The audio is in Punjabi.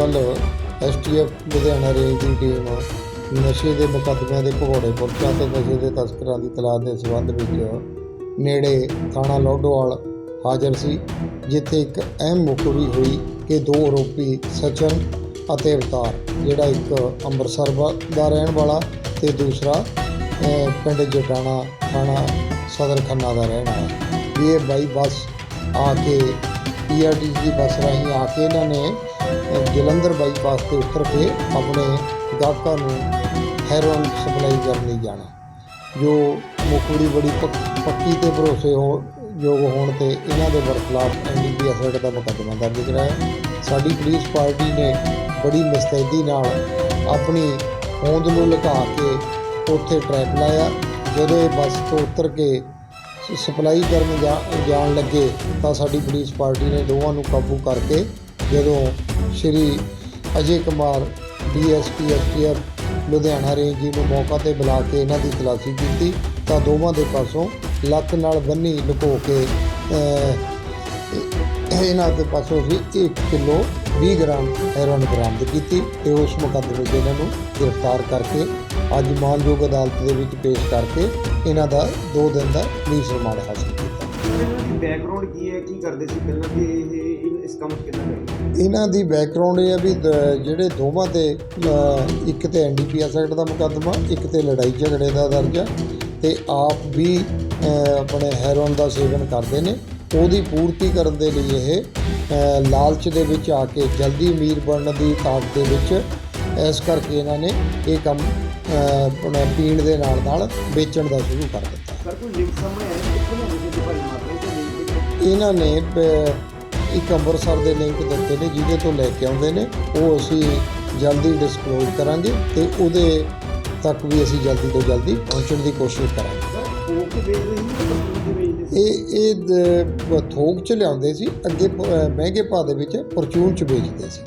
ਕੱਲ ਐਸਟੀਐਫ ਲੁਧਿਆਣਾ ਰੇਂਜ ਦੀ ਟੀਮ ਨਸ਼ੇ ਦੇ ਮੁਕੱਦਮਿਆਂ ਦੇ ਭਗੌੜੇ ਪੁਰਚਾਂ ਤੇ ਨਸ਼ੇ ਦੇ ਤਸਕਰਾਂ ਦੀ ਤਲਾਸ਼ ਦੇ ਸਬੰਧ ਵਿੱਚ ਨੇੜੇ ਥਾਣਾ ਲੋਡੋਵਾਲ ਹਾਜ਼ਰ ਸੀ, ਜਿੱਥੇ ਇੱਕ ਅਹਿਮ ਮੁਖਬਰੀ ਹੋਈ ਕਿ ਦੋ ਆਰੋਪੀ ਸਚਨ ਅਤੇ ਅਵਤਾਰ, ਜਿਹੜਾ ਇੱਕ ਅੰਮ੍ਰਿਤਸਰ ਵਾ- ਦਾ ਰਹਿਣ ਵਾਲਾ ਤੇ ਦੂਸਰਾ ਪਿੰਡ ਜਟਾਣਾ ਥਾਣਾ ਸਦਰ ਖੰਨਾ ਦਾ ਰਹਿਣ ਵਾਲਾ। ਵੀ ਇਹ ਬਾਈ ਬੱਸ ਆ ਕੇ ਪੀਆਰਟੀ ਦੀ ਬੱਸ ਰਾਹੀਂ ਆ ਕੇ ਇਹਨਾਂ ਨੇ ਜਲੰਧਰ ਬਾਈਪਾਸ ਤੇ ਉਤਰ ਕੇ ਆਪਣੇ ਗਾਹਕਾਂ ਨੂੰ ਹੈਰੋਇਨ ਸਪਲਾਈ ਕਰਨ ਲਈ ਜਾਣਾ। ਜੋ ਮੁਖਬਰੀ ਬੜੀ ਪੱਕ- ਪੱਕੀ ਤੇ ਭਰੋਸੇ ਹੋ, ਯੋਗ ਹੋਣ ਤੇ ਇਹਨਾਂ ਦੇ ਬਰਖਲਾਫ ਐਨਡੀਪੀਐਸ ਐਕਟ ਦਾ ਮੁਕੱਦਮਾ ਦਰਜ ਕਰਾਇਆ। ਸਾਡੀ ਪੁਲਿਸ ਪਾਰਟੀ ਨੇ ਬੜੀ ਮੁਸਤੈਦੀ ਨਾਲ ਆਪਣੀ ਹੋਂਦ ਨੂੰ ਲੁਕਾ ਕੇ ਉੱਥੇ ਟਰੈਕ ਲਾਇਆ। ਜਦੋਂ ਇਹ ਬੱਸ ਤੋਂ ਉਤਰ ਕੇ ਸਪਲਾਈ ਕਰਨ ਜਾਣ ਲੱਗੇ ਤਾਂ ਸਾਡੀ ਪੁਲਿਸ ਪਾਰਟੀ ਨੇ ਦੋਵਾਂ ਨੂੰ ਕਾਬੂ ਕਰਕੇ ਜਦੋਂ Shri Ajay Kumar DSP STF Ludhiana range ji ਨੂੰ ਮੌਕਾ ਤੇ ਬੁਲਾ ਕੇ ਇਹਨਾਂ ਦੀ ਤਲਾਸ਼ੀ ਕੀਤੀ ਤਾਂ ਦੋਵਾਂ ਦੇ ਪਾਸੋਂ ਲੱਤ ਨਾਲ ਬੰਨੀ ਲੁਕੋ ਕੇ ਇਹਨਾਂ ਦੇ ਪਾਸੋਂ ਵੀ 1 ਕਿਲੋ 20 ਗ੍ਰਾਮ ਹੈਰੋਇਨ ਬਰਾਮਦ ਕੀਤੀ ਤੇ ਉਸ ਮੁਕੱਦਮੇ 'ਚ ਇਹਨਾਂ ਨੂੰ ਗ੍ਰਿਫਤਾਰ ਕਰਕੇ ਅੱਜ ਮਾਨਯੋਗ ਅਦਾਲਤ ਦੇ ਵਿੱਚ ਪੇਸ਼ ਕਰਕੇ ਇਹਨਾਂ ਦਾ 2 ਦਿਨ ਦਾ ਪੁਲਿਸ ਰਿਮਾਂਡ ਹਾਸਲ ਕੀਤਾ। ਬੈਕਗ੍ਰਾਉਂਡ ਕੀ ਹੈ? ਕੀ ਕਰਦੇ ਸੀ ਪਹਿਲਾਂ? ਤੇ ਇਹ ਇਸ ਕੰਮ 'ਚ ਕਿੱਦਾਂ ਗਏ ਇਹਨਾਂ ਦੀ ਬੈਕਗ੍ਰਾਉਂਡ ਇਹ ਆ ਵੀ ਜਿਹੜੇ ਦੋਵਾਂ ਤੇ ਇੱਕ ਤੇ ਐਨਡੀਪੀਐਸ ਐਕਟ ਦਾ ਮੁਕੱਦਮਾ ਇੱਕ ਤੇ ਲੜਾਈ ਝਗੜੇ ਦਾ ਦਰਜਾ ਤੇ ਆਪ ਵੀ ਆਪਣੇ ਹੈਰੋਨ ਦਾ ਸੇਵਨ ਕਰਦੇ ਨੇ। ਉਹਦੀ ਪੂਰਤੀ ਕਰਨ ਦੇ ਲਈ ਇਹ ਲਾਲਚ ਦੇ ਵਿੱਚ ਆ ਕੇ ਜਲਦੀ ਅਮੀਰ ਬਣਨ ਦੀ ਤਾਕ ਦੇ ਵਿੱਚ ਇਸ ਕਰਕੇ ਇਹਨਾਂ ਨੇ ਇਹ ਕੰਮ ਆਪਣਾ ਪੀਣ ਦੇ ਨਾਲ ਨਾਲ ਵੇਚਣ ਦਾ ਸ਼ੁਰੂ ਕਰ ਦਿੱਤਾ। ਸਰ ਕੋਈ ਲਿੰਕ ਸਾਹਮਣੇ ਆਇਆ? ਲਿੰਕ ਇਹਨਾਂ ਨੇ ਇੱਕ ਅੰਮ੍ਰਿਤਸਰ ਦੇ ਲਿੰਕ ਦਿੱਤੇ ਨੇ ਜਿਹਦੇ ਤੋਂ ਲੈ ਕੇ ਆਉਂਦੇ ਨੇ ਉਹ ਅਸੀਂ ਜਲਦੀ ਡਿਸਕਲੋਜ਼ ਕਰਾਂਗੇ ਤੇ ਉਹਦੇ ਤੱਕ ਵੀ ਅਸੀਂ ਜਲਦੀ ਤੋਂ ਜਲਦੀ ਪਹੁੰਚਣ ਦੀ ਕੋਸ਼ਿਸ਼ ਕਰਾਂਗੇ। ਇਹ ਇਹ ਥੋਕ ਚ ਲਿਆਉਂਦੇ ਸੀ ਅੱਗੇ ਮਹਿੰਗੇ ਭਾਅ ਦੇ ਵਿੱਚ ਪਰਚੂਨ ਚ ਵੇਚਦੇ ਸੀ।